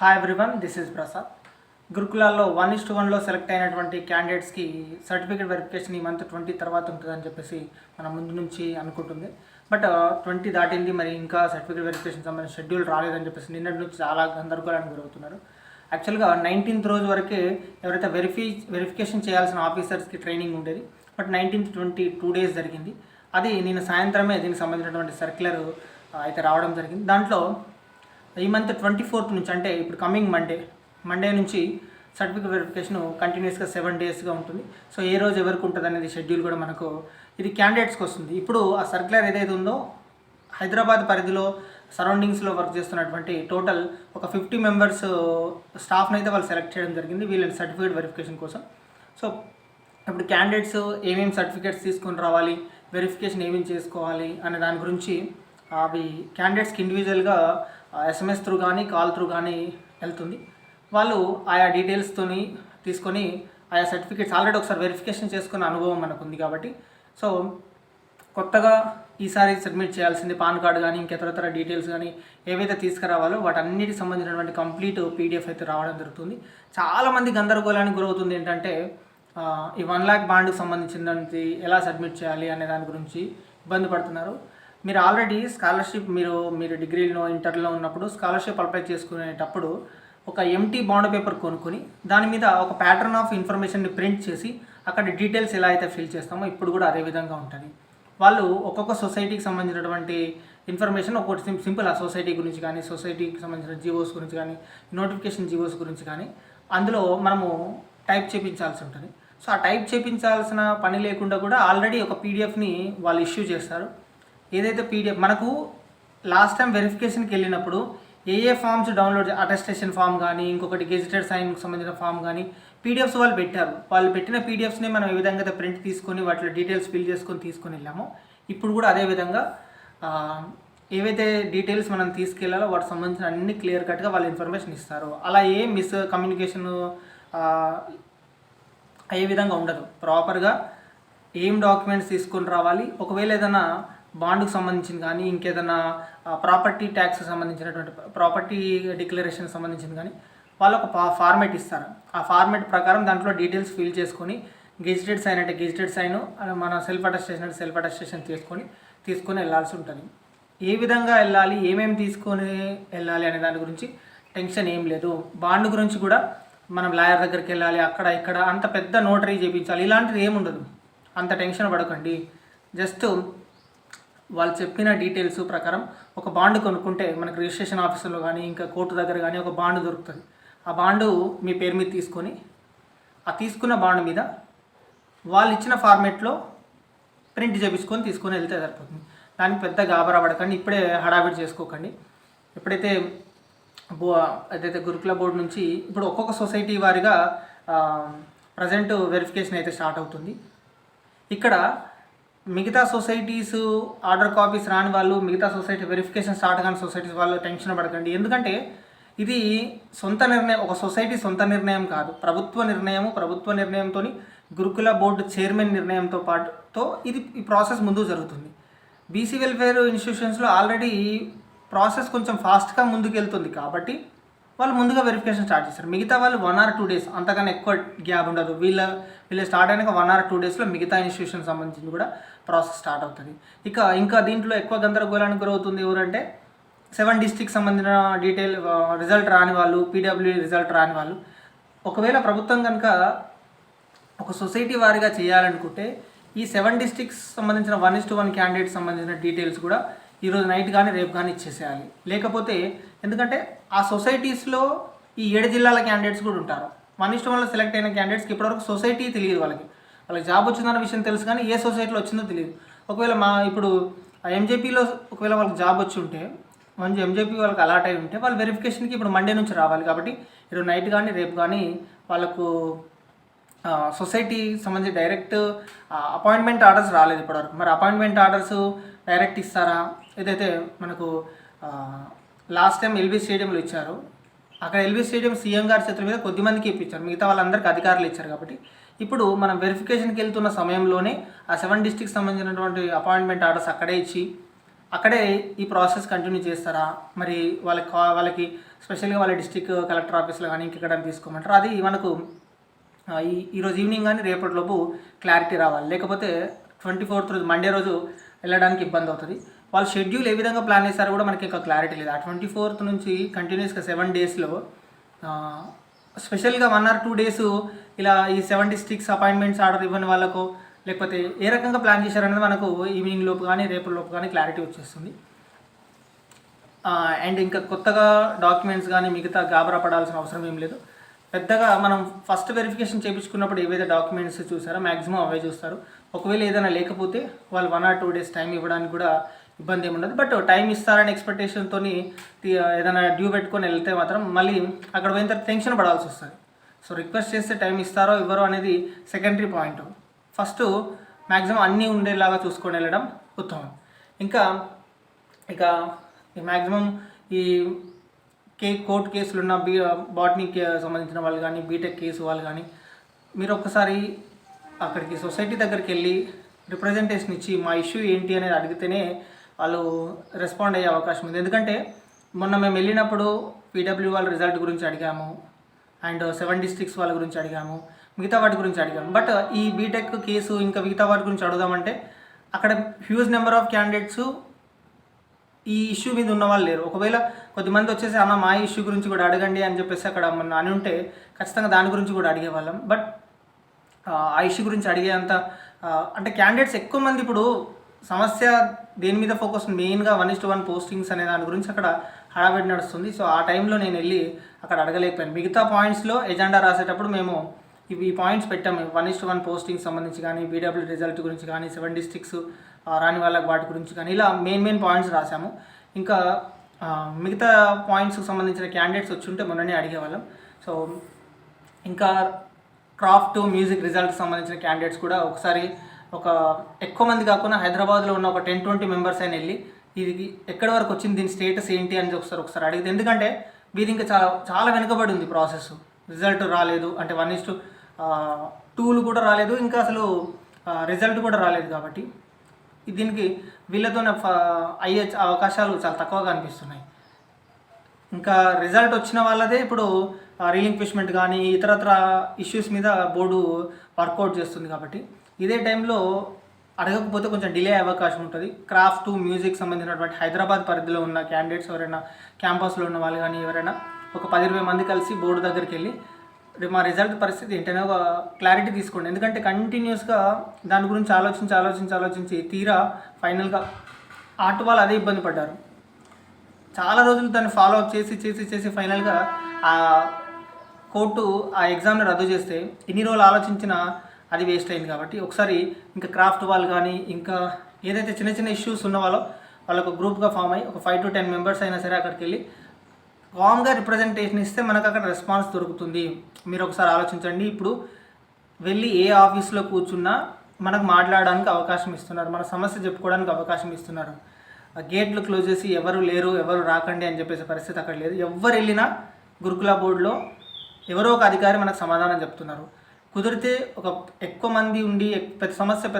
Hi everyone this is Prasad గురుకులాల్లో one is to వన్లో select అయినటువంటి క్యాండిడేట్స్కి సర్టిఫికేట్ వెరిఫికేషన్ ఈ మంత్ ట్వంటీ తర్వాత ఉంటుందని చెప్పేసి మన ముందు నుంచి అనుకుంటుంది. బట్ ట్వంటీ uh, దాటింది మరి ఇంకా సర్టిఫికేట్ వెరిఫికేషన్ సంబంధించిన షెడ్యూల్ రాలేదని చెప్పేసి నిన్నటి నుంచి చాలా గందరగోళానికి గురవుతున్నారు. యాక్చువల్గా నైన్టీన్త్ రోజు వరకే ఎవరైతే వెరిఫై వెరిఫికేషన్ చేయాల్సిన ఆఫీసర్స్కి ట్రైనింగ్ ఉండేది. But nineteenth twenty two days జరిగింది. అది నేను సాయంత్రమే దీనికి సంబంధించినటువంటి సర్క్యులర్ uh, అయితే రావడం జరిగింది. దాంట్లో ఈ మంత్ ట్వంటీ ఫోర్త్ నుంచి అంటే ఇప్పుడు కమింగ్ మండే మండే నుంచి సర్టిఫికేట్ వెరిఫికేషన్ కంటిన్యూస్గా సెవెన్ డేస్గా ఉంటుంది. సో ఏ రోజు ఎవరికి ఉంటుంది అనేది షెడ్యూల్ కూడా మనకు ఇది క్యాండిడేట్స్కి వస్తుంది. ఇప్పుడు ఆ సర్క్యులర్ ఏదైతే ఉందో హైదరాబాద్ పరిధిలో సరౌండింగ్స్లో వర్క్ చేస్తున్నటువంటి టోటల్ ఒక ఫిఫ్టీ మెంబర్స్ స్టాఫ్ని అయితే వాళ్ళు సెలెక్ట్ చేయడం జరిగింది వీళ్ళని సర్టిఫికేట్ వెరిఫికేషన్ కోసం. సో ఇప్పుడు క్యాండిడేట్స్ ఏమేమి సర్టిఫికేట్స్ తీసుకొని రావాలి వెరిఫికేషన్ ఏమేమి చేసుకోవాలి అనే దాని గురించి అవి క్యాండిడేట్స్కి ఇండివిజువల్గా ఎస్ఎంఎస్ త్రూ కానీ కాల్ త్రూ కానీ వెళ్తుంది. వాళ్ళు ఆయా డీటెయిల్స్తోని తీసుకొని ఆయా సర్టిఫికేట్స్ ఆల్రెడీ ఒకసారి వెరిఫికేషన్ చేసుకున్న అనుభవం మనకు ఉంది కాబట్టి. సో కొత్తగా ఈసారి సబ్మిట్ చేయాల్సింది పాన్ కార్డు కానీ ఇంకెతరతర డీటెయిల్స్ కానీ ఏవైతే తీసుకురావాలో వాటన్నిటికి సంబంధించినటువంటి కంప్లీట్ పీడిఎఫ్ అయితే రావడం జరుగుతుంది. చాలామంది గందరగోళానికి గురవుతుంది ఏంటంటే ఈ వన్ ల్యాక్ బాండ్కి సంబంధించినది ఎలా సబ్మిట్ చేయాలి అనే దాని గురించి ఇబ్బంది పడుతున్నారు. మీరు ఆల్రెడీ స్కాలర్షిప్ మీరు మీరు డిగ్రీలో ఇంటర్లో ఉన్నప్పుడు స్కాలర్షిప్ అప్లై చేసుకునేటప్పుడు ఒక ఎంటీ బాండ్ పేపర్ కొనుక్కొని దాని మీద ఒక ప్యాటర్న్ ఆఫ్ ఇన్ఫర్మేషన్ని ప్రింట్ చేసి అక్కడ డీటెయిల్స్ ఎలా అయితే ఫిల్ చేస్తామో ఇప్పుడు కూడా అదే విధంగా ఉంటుంది. వాళ్ళు ఒక్కొక్క సొసైటీకి సంబంధించినటువంటి ఇన్ఫర్మేషన్ ఒక్కొక్కటి సింపుల్ ఆ సొసైటీ గురించి కానీ సొసైటీకి సంబంధించిన జీవోస్ గురించి కానీ నోటిఫికేషన్ జీవోస్ గురించి కానీ అందులో మనము టైప్ చేపించాల్సి ఉంటుంది. సో ఆ టైప్ చేపించాల్సిన పని లేకుండా కూడా ఆల్రెడీ ఒక పీడిఎఫ్ని వాళ్ళు ఇష్యూ చేస్తారు. ఏదైతే పీడిఎఫ్ మనకు లాస్ట్ టైం వెరిఫికేషన్కి వెళ్ళినప్పుడు ఏ ఏ ఫామ్స్ డౌన్లోడ్ అటెస్టేషన్ ఫామ్ కానీ ఇంకొకటి గెజిటెడ్ సైన్కి సంబంధించిన ఫామ్ కానీ పీడిఎఫ్స్ వాళ్ళు పెట్టారు. వాళ్ళు పెట్టిన పీడిఎఫ్స్ని మనం ఏ విధంగా అయితే ప్రింట్ తీసుకొని వాటిలో డీటెయిల్స్ ఫిల్ చేసుకొని తీసుకొని వెళ్ళామో ఇప్పుడు కూడా అదే విధంగా ఏవైతే డీటెయిల్స్ మనం తీసుకెళ్ళాలో వాటికి సంబంధించిన అన్ని క్లియర్ కట్గా వాళ్ళు ఇన్ఫర్మేషన్ ఇస్తారు అలా ఏ మిస్ కమ్యూనికేషన్ ఏ విధంగా ఉండదు. ప్రాపర్గా ఏం డాక్యుమెంట్స్ తీసుకొని రావాలి? ఒకవేళ ఏదైనా బాండ్కు సంబంధించింది కానీ ఇంకేదైనా ప్రాపర్టీ ట్యాక్స్ సంబంధించినటువంటి ప్రాపర్టీ డిక్లరేషన్ సంబంధించింది కానీ వాళ్ళు ఒక ఫా ఫార్మేట్ ఇస్తారు? ఆ ఫార్మేట్ ప్రకారం దాంట్లో డీటెయిల్స్ ఫిల్ చేసుకొని గెజిటెడ్ సైన్ అంటే గెజిటెడ్ సైన్ మన సెల్ఫ్ అటెస్టేషన్ అంటే సెల్ఫ్ అటెస్టేషన్ తీసుకొని తీసుకొని వెళ్ళాల్సి ఉంటుంది. ఏ విధంగా వెళ్ళాలి? ఏమేమి తీసుకొని వెళ్ళాలి అనే దాని గురించి టెన్షన్ ఏం లేదు. బాండ్ గురించి కూడా మనం లాయర్ దగ్గరికి వెళ్ళాలి అక్కడ ఇక్కడ అంత పెద్ద నోటరీ చేయించాలి ఇలాంటిది ఏముండదు. అంత టెన్షన్ పడకండి. జస్ట్ వాళ్ళు చెప్పిన డీటెయిల్స్ ప్రకారం ఒక బాండ్ కొనుక్కుంటే మనకు రిజిస్ట్రేషన్ ఆఫీసులో కానీ ఇంకా కోర్టు దగ్గర కానీ ఒక బాండ్ దొరుకుతుంది. ఆ బాండు మీ పేరు మీద తీసుకొని ఆ తీసుకున్న బాండ్ మీద వాళ్ళు ఇచ్చిన ఫార్మేట్లో ప్రింట్ చేపించుకొని తీసుకొని వెళ్తే సరిపోతుంది. దానికి పెద్ద గాబరా పడకండి ఇప్పుడే హడావిడి చేసుకోకండి. ఎప్పుడైతే బో అదైతే గురుకుల బోర్డు నుంచి ఇప్పుడు ఒక్కొక్క సొసైటీ వారిగా ప్రజెంట్ వెరిఫికేషన్ అయితే స్టార్ట్ అవుతుంది. ఇక్కడ మిగతా సొసైటీస్ ఆర్డర్ కాపీస్ రాని వాళ్ళు మిగతా సొసైటీ వెరిఫికేషన్ స్టార్ట్ కాని సొసైటీస్ వాళ్ళు టెన్షన్ పడకండి. ఎందుకంటే ఇది సొంత నిర్ణయం ఒక సొసైటీ సొంత నిర్ణయం కాదు. ప్రభుత్వ నిర్ణయము ప్రభుత్వ నిర్ణయంతో గురుకుల బోర్డు చైర్మన్ నిర్ణయంతో పాటుతో ఇది ఈ ప్రాసెస్ ముందు జరుగుతుంది. బీసీ వెల్ఫేర్ ఇన్స్టిట్యూషన్స్లో ఆల్రెడీ ప్రాసెస్ కొంచెం ఫాస్ట్గా ముందుకు వెళ్తుంది కాబట్టి వాళ్ళు ముందుగా వెరిఫికేషన్ స్టార్ట్ చేస్తారు మిగతా వాళ్ళు వన్ ఆర్ టూ డేస్ అంతకన్నా ఎక్కువ గ్యాప్ ఉండదు. వీళ్ళ వీళ్ళు స్టార్ట్ అయినాక వన్ ఆర్ టూ డేస్లో మిగతా ఇన్స్టిట్యూషన్ సంబంధించింది కూడా ప్రాసెస్ స్టార్ట్ అవుతుంది. ఇక ఇంకా దీంట్లో ఎక్కువ గందరగోళానికి గురవుతుంది ఎవరంటే సెవెన్ డిస్టిక్ సంబంధించిన డీటెయిల్ రిజల్ట్ రాని వాళ్ళు పీడబ్ల్యూ రిజల్ట్ రాని వాళ్ళు. ఒకవేళ ప్రభుత్వం కనుక ఒక సొసైటీ వారిగా చేయాలనుకుంటే ఈ సెవెన్ డిస్టిక్స్ సంబంధించిన one is to one candidate సంబంధించిన డీటెయిల్స్ కూడా ఈరోజు నైట్ కానీ రేపు కానీ ఇచ్చేసేయాలి. లేకపోతే ఎందుకంటే ఆ సొసైటీస్లో ఈ ఏడు జిల్లాల క్యాండిడేట్స్ కూడా ఉంటారు. మన ఇష్టం వల్ల సెలెక్ట్ అయిన క్యాండిడేట్స్కి ఇప్పటివరకు సొసైటీ తెలియదు వాళ్ళకి. వాళ్ళకి జాబ్ వచ్చిందన్న విషయం తెలుసు కానీ ఏ సొసైటీలో వచ్చిందో తెలియదు. ఒకవేళ మా ఇప్పుడు ఎంజేపీలో ఒకవేళ వాళ్ళకి జాబ్ వచ్చి ఉంటే మంచి ఎంజేపీ వాళ్ళకి అలాట్ అయి ఉంటే వాళ్ళు వెరిఫికేషన్కి ఇప్పుడు మండే నుంచి రావాలి కాబట్టి ఈరోజు నైట్ కానీ రేపు కానీ వాళ్ళకు సొసైటీ సంబంధించి డైరెక్ట్ అపాయింట్మెంట్ ఆర్డర్స్ రాలేదు ఇప్పటివరకు. మరి అపాయింట్మెంట్ ఆర్డర్స్ డైరెక్ట్ ఇస్తారా? ఏదైతే మనకు లాస్ట్ టైం ఎల్బీ స్టేడియంలో ఇచ్చారు అక్కడ ఎల్బీ స్టేడియం సీఎం గారి చేతుల మీద కొద్దిమందికి ఇప్పించారు. మిగతా వాళ్ళందరికీ అధికారులు ఇచ్చారు కాబట్టి. ఇప్పుడు మనం వెరిఫికేషన్కి వెళ్తున్న సమయంలోనే ఆ సెవెన్ డిస్టిక్ సంబంధించినటువంటి అపాయింట్మెంట్ ఆర్డర్స్ అక్కడే ఇచ్చి అక్కడే ఈ ప్రాసెస్ కంటిన్యూ చేస్తారా? మరి వాళ్ళకి వాళ్ళకి స్పెషల్గా వాళ్ళ డిస్టిక్ కలెక్టర్ ఆఫీస్లో కానీ ఇంకెక్కడ తీసుకోమంటారు? అది మనకు ఈరోజు ఈవినింగ్ కానీ రేపటిలోపు క్లారిటీ రావాలి. లేకపోతే ట్వంటీ ఫోర్త్ రోజు మండే రోజు వెళ్ళడానికి ఇబ్బంది అవుతుంది. వాళ్ళు షెడ్యూల్ ఏ విధంగా ప్లాన్ చేస్తారో కూడా మనకి ఇంకా క్లారిటీ లేదు. ఆ ట్వంటీ ఫోర్త్ నుంచి కంటిన్యూస్గా సెవెన్ డేస్లో స్పెషల్గా వన్ ఆర్ టూ డేస్ ఇలా ఈ సెవెన్ డిస్ట్రిక్ట్స్ అపాయింట్మెంట్స్ ఆర్డర్ ఇవ్వని వాళ్ళకు లేకపోతే ఏ రకంగా ప్లాన్ చేశారనేది మనకు ఈవినింగ్ లోపు కానీ రేపటి లోపు కానీ క్లారిటీ వచ్చేస్తుంది. అండ్ ఇంకా కొత్తగా డాక్యుమెంట్స్ కానీ మిగతా గాబరా పడాల్సిన అవసరం ఏం లేదు. పెద్దగా మనం ఫస్ట్ వెరిఫికేషన్ చేయించుకున్నప్పుడు ఏవైతే డాక్యుమెంట్స్ చూసారో మ్యాక్సిమం అవే చూస్తారు. ఒకవేళ ఏదైనా లేకపోతే వాళ్ళు one or two days time ఇవ్వడానికి కూడా ఇబ్బంది ఏమి ఉండదు. బట్ టైం ఇస్తారనే ఎక్స్పెక్టేషన్తో ఏదైనా డ్యూ పెట్టుకొని వెళ్తే మాత్రం మళ్ళీ అక్కడ పోయిన తర్వాత టెన్షన్ పడాల్సి వస్తుంది. సో రిక్వెస్ట్ చేస్తే టైం ఇస్తారో ఇవ్వరో అనేది సెకండరీ పాయింట్ ఫస్ట్ మ్యాక్సిమం అన్నీ ఉండేలాగా చూసుకొని వెళ్ళడం ఉత్తమం. ఇంకా ఇక మ్యాక్సిమం ఈ కే కోర్టు కేసులు ఉన్న బీ బాటనీకి సంబంధించిన వాళ్ళు కానీ బీటెక్ కేసు వాళ్ళు కానీ మీరు ఒక్కసారి అక్కడికి సొసైటీ దగ్గరికి వెళ్ళి రిప్రజెంటేషన్ ఇచ్చి మా ఇష్యూ ఏంటి అనేది అడిగితేనే వాళ్ళు రెస్పాండ్ అయ్యే అవకాశం ఉంది. ఎందుకంటే మొన్న మేము వెళ్ళినప్పుడు పీడబ్ల్యూ వాళ్ళ రిజల్ట్ గురించి అడిగాము అండ్ సెవెన్ డిస్ట్రిక్ట్స్ వాళ్ళ గురించి అడిగాము మిగతా వాటి గురించి అడిగాము. బట్ ఈ బీటెక్ కేసు ఇంకా మిగతా వాటి గురించి అడుగుదామంటే అక్కడ హ్యూజ్ నెంబర్ ఆఫ్ క్యాండిడేట్స్ ఈ ఇష్యూ మీద ఉన్న వాళ్ళు లేరు. ఒకవేళ కొద్దిమంది వచ్చేసి అన్న మా ఇష్యూ గురించి కూడా అడగండి అని చెప్పేసి అక్కడ మన అని ఉంటే ఖచ్చితంగా దాని గురించి కూడా అడిగేవాళ్ళం. బట్ ఆ ఇష్యూ గురించి అడిగేంత అంటే క్యాండిడేట్స్ ఎక్కువ మంది ఇప్పుడు సమస్య దేని మీద ఫోకస్ మెయిన్గా one is to one postings అనే దాని గురించి అక్కడ హడావిడి నడుస్తుంది. సో ఆ టైంలో నేను వెళ్ళి అక్కడ అడగలేకపోయాను. మిగతా పాయింట్స్లో ఎజెండా రాసేటప్పుడు మేము ఇవి ఈ పాయింట్స్ పెట్టాము. One is to one posting సంబంధించి కానీ బీడబ్ల్యూ రిజల్ట్ గురించి కానీ సెవెన్ డిస్ట్రిక్ట్స్ రాని వాళ్ళకి వాటి గురించి కానీ ఇలా మెయిన్ మెయిన్ పాయింట్స్ రాసాము ఇంకా మిగతా పాయింట్స్కి సంబంధించిన క్యాండిడేట్స్ వచ్చి ఉంటే మొన్ననే అడిగేవాళ్ళం. సో ఇంకా క్రాఫ్ట్ మ్యూజిక్ రిజల్ట్ సంబంధించిన క్యాండిడేట్స్ కూడా ఒకసారి ఒక ఎక్కువ మంది కాకుండా హైదరాబాద్లో ఉన్న ఒక టెన్ ట్వంటీ మెంబర్స్ అయిన వెళ్ళి ఇది ఎక్కడి వరకు వచ్చింది దీని స్టేటస్ ఏంటి అని ఒకసారి ఒకసారి అడిగితే ఎందుకంటే వీరి ఇంకా చాలా చాలా వెనుకబడి ఉంది ప్రాసెస్ రిజల్ట్ రాలేదు అంటే వన్ ఇస్ టు టూలు కూడా రాలేదు ఇంకా అసలు రిజల్ట్ కూడా రాలేదు కాబట్టి. దీనికి వీళ్ళతో అయ్యే అవకాశాలు చాలా తక్కువగా అనిపిస్తున్నాయి ఇంకా రిజల్ట్ వచ్చిన వాళ్ళదే ఇప్పుడు రీలింక్విష్మెంట్ కానీ ఇతరత్ర ఇష్యూస్ మీద బోర్డు వర్కౌట్ చేస్తుంది కాబట్టి. ఇదే టైంలో అడగకపోతే కొంచెం డిలే అయ్యే అవకాశం ఉంటుంది. క్రాఫ్ట్ మ్యూజిక్ సంబంధించినటువంటి హైదరాబాద్ పరిధిలో ఉన్న క్యాండిడేట్స్ ఎవరైనా క్యాంపస్లో ఉన్న వాళ్ళు కానీ ఎవరైనా ఒక పది ఇరవై మంది కలిసి బోర్డు దగ్గరికి వెళ్ళి రేపు మా రిజల్ట్ పరిస్థితి ఏంటనే ఒక క్లారిటీ తీసుకోండి. ఎందుకంటే కంటిన్యూస్గా దాని గురించి ఆలోచించి ఆలోచించి ఆలోచించి తీరా ఫైనల్గా ఆట వాళ్ళు అదే ఇబ్బంది పడ్డారు. చాలా రోజులు దాన్ని ఫాలో అప్ చేసి చేసి చేసి ఫైనల్గా ఆ కోర్టు ఆ ఎగ్జామ్ని రద్దు చేస్తే ఎన్ని రోజులు ఆలోచించినా అది వేస్ట్ అయింది కాబట్టి ఒకసారి ఇంకా క్రాఫ్ట్ వాళ్ళు కానీ ఇంకా ఏదైతే చిన్న చిన్న ఇష్యూస్ ఉన్న వాళ్ళో వాళ్ళకు గ్రూప్గా ఫామ్ అయ్యి ఒక ఫైవ్ టు టెన్ మెంబర్స్ అయినా సరే అక్కడికి వెళ్ళి కామ్గా రిప్రజెంటేషన్ ఇస్తే మనకు అక్కడ రెస్పాన్స్ దొరుకుతుంది. మీరు ఒకసారి ఆలోచించండి. ఇప్పుడు వెళ్ళి ఏ ఆఫీస్లో కూర్చున్నా మనకు మాట్లాడడానికి అవకాశం ఇస్తున్నారు. మన సమస్య చెప్పుకోవడానికి అవకాశం ఇస్తున్నారు. ఆ గేట్లు క్లోజ్ చేసి ఎవరు లేరు ఎవరు రాకండి అని చెప్పేసి పరిస్థితి అక్కడ లేదు. ఎవరు వెళ్ళినా గురుకుల బోర్డులో ఎవరో ఒక అధికారి మనకు సమాధానం చెప్తున్నారు. కుదిరితే ఒక ఎక్కువ మంది ఉండి పెద్ద సమస్య